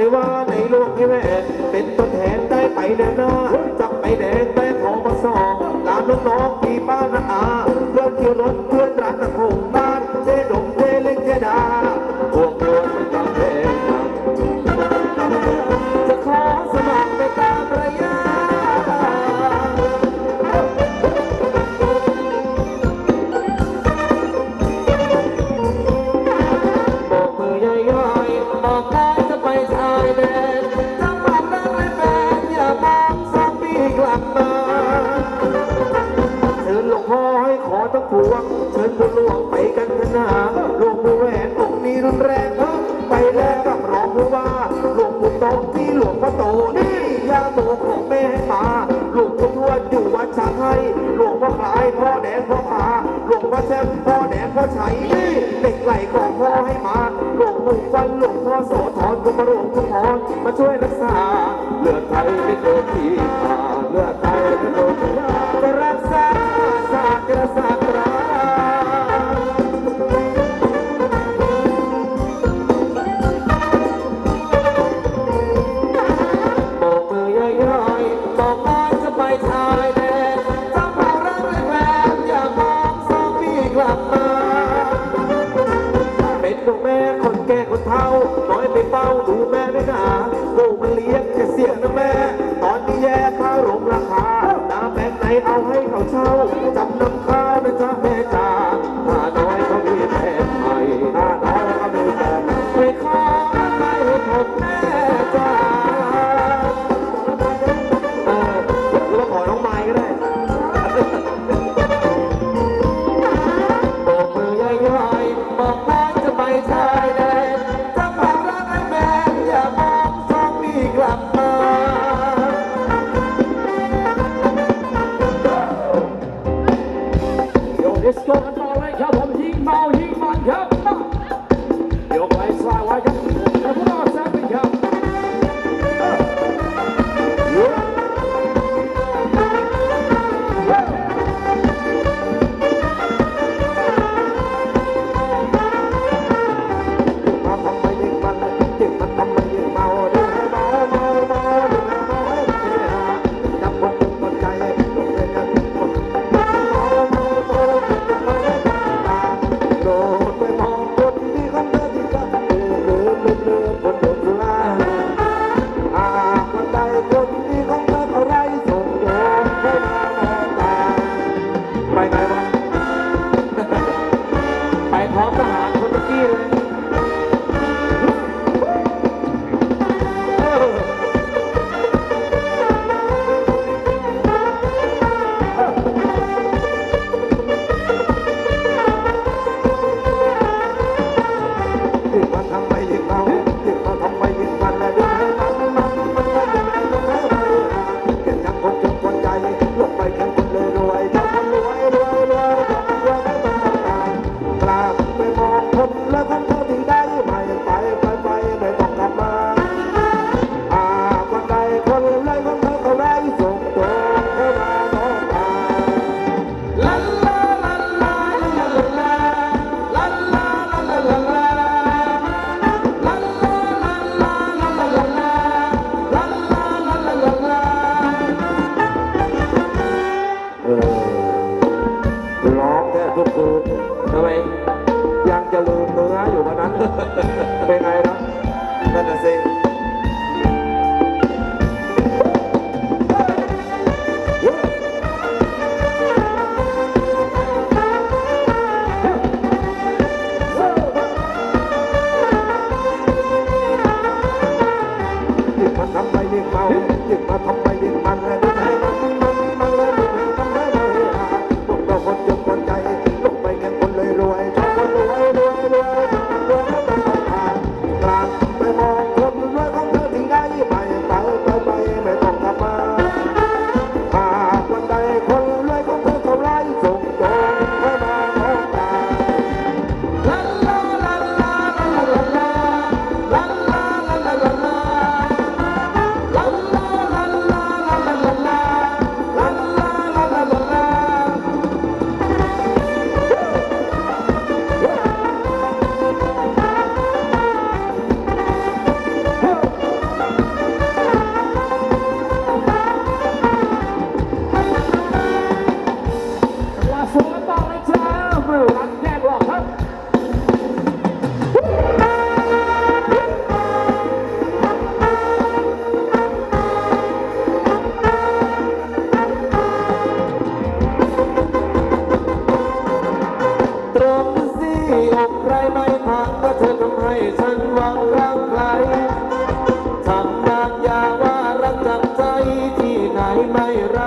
ไม่ว่าในหลวงให้แม่เป็นต้นแทนได้ไปน่นาจับไปแดงแต่ขมสองลานน้องๆพี่ป้าน้าอาเพื่อนเที่ยวรถเพื่อนรักกระทงบ้านเจ๊ดงเจเล็กเจดา ให้หลวงพ่อขายพ่อแดงพ่อผาหลวงพ่อแซ่บพ่อแดงพ่อชัยเด็กไหลของพ่อให้มาหลวงปู่ฟันหลวงพ่อโสธรกุมารหลวงพ่อรมาช่วยรักษาเลือดไทยไม่โดนที่ขาดเลือดไทยไม่โดนที่ขา feeling ที่ไหนไม่ร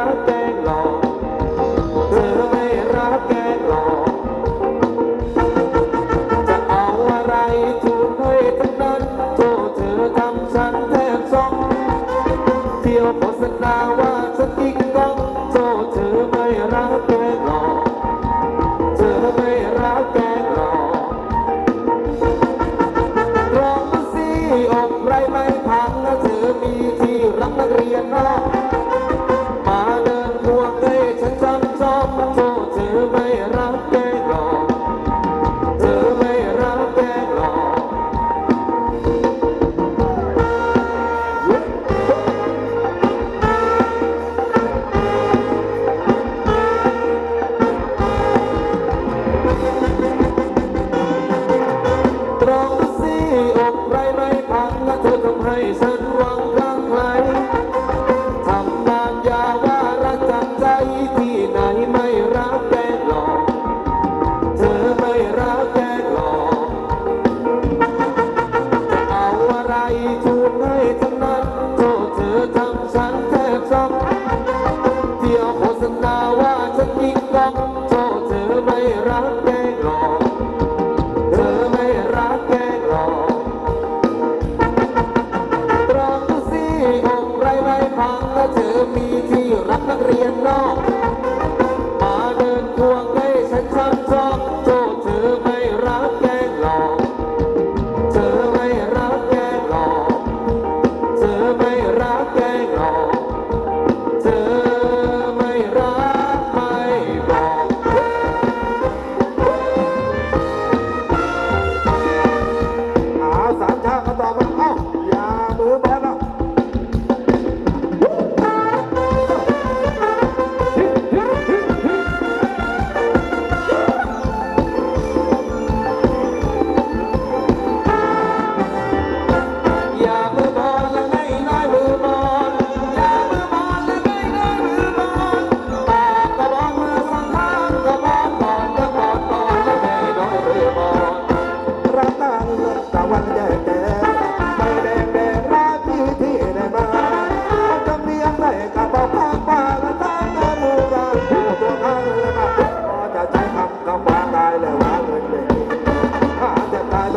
Medina ควง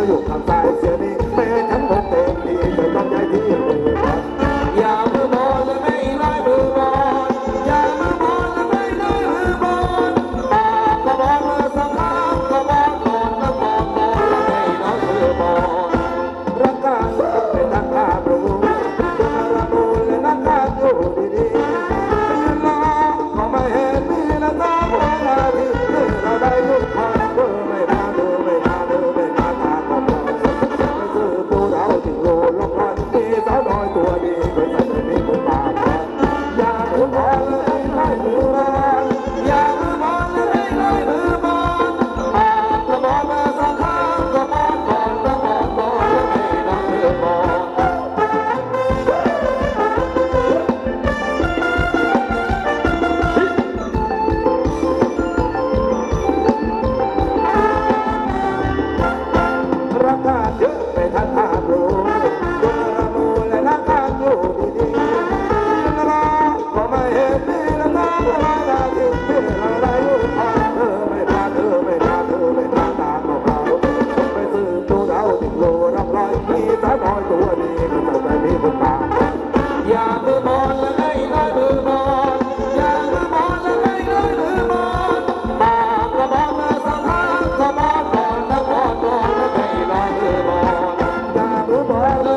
我躺在。雪里 การเยอะไม่ทัน tomar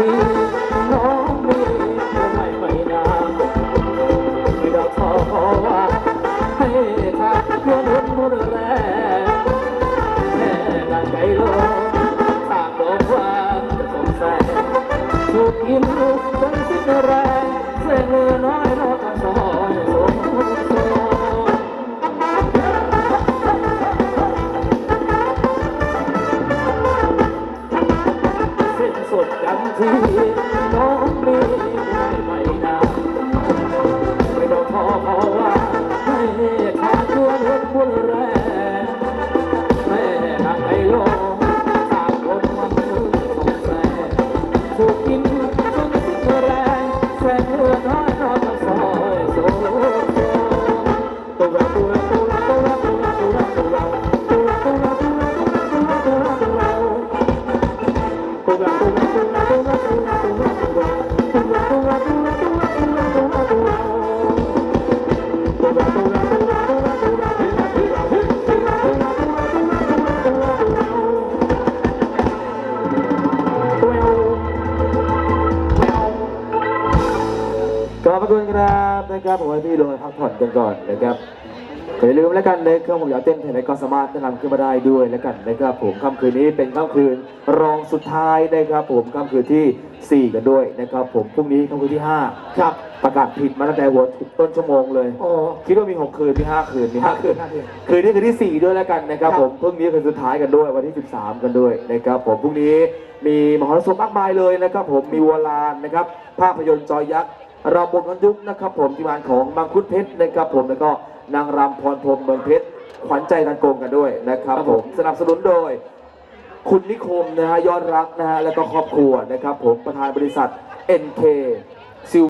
Ooh. สดยังทีน้องมียนไม่ได้ นะครับผมให้พี่ลงไปพักผ่อนกันก่อนนะครับอย่าลืมแล้วกันในเครื่องผมอยากเต้นแผ่นไหนก็สามารถนำขึ้นมาได้ด้วยแล้วกันนะครับผมค่ำคืนนี้เป็นค่ำคืนรองสุดท้ายนะครับผมค่ำคืนที่ 4 กันด้วยนะครับผมพรุ่งนี้ค่ำคืนที่ 5 ครับประกาศผิดมาตั้งแต่หัวต้นชั่วโมงเลยโอ้คิดว่ามี 6 คืนมี5คืนมี5คืนห้าคืนคืนนี้คืนที่ 4 ด้วยแล้วกันนะครับครับผมพรุ่งนี้คืนสุดท้ายกันด้วยวันที่ 13 กันด้วยนะครับผมพรุ่งนี้มีมหรสพมากมายเลยนะครับผมมีวัวลานนะครับภาพยนตร์จอยักษ์ เราบนกันยุคนะครับผมทีมงานของบางคุดเพชรนะครับผมแล้วก็นางรำพรพรหมเมืองเพชรขวัญใจตันโกงกันด้วยนะครับผมสนับสนุนโดย คุณนิคมนะฮะยอดรักนะฮะแล้วก็ครอบครัวนะครับผมประธานบริษัท NK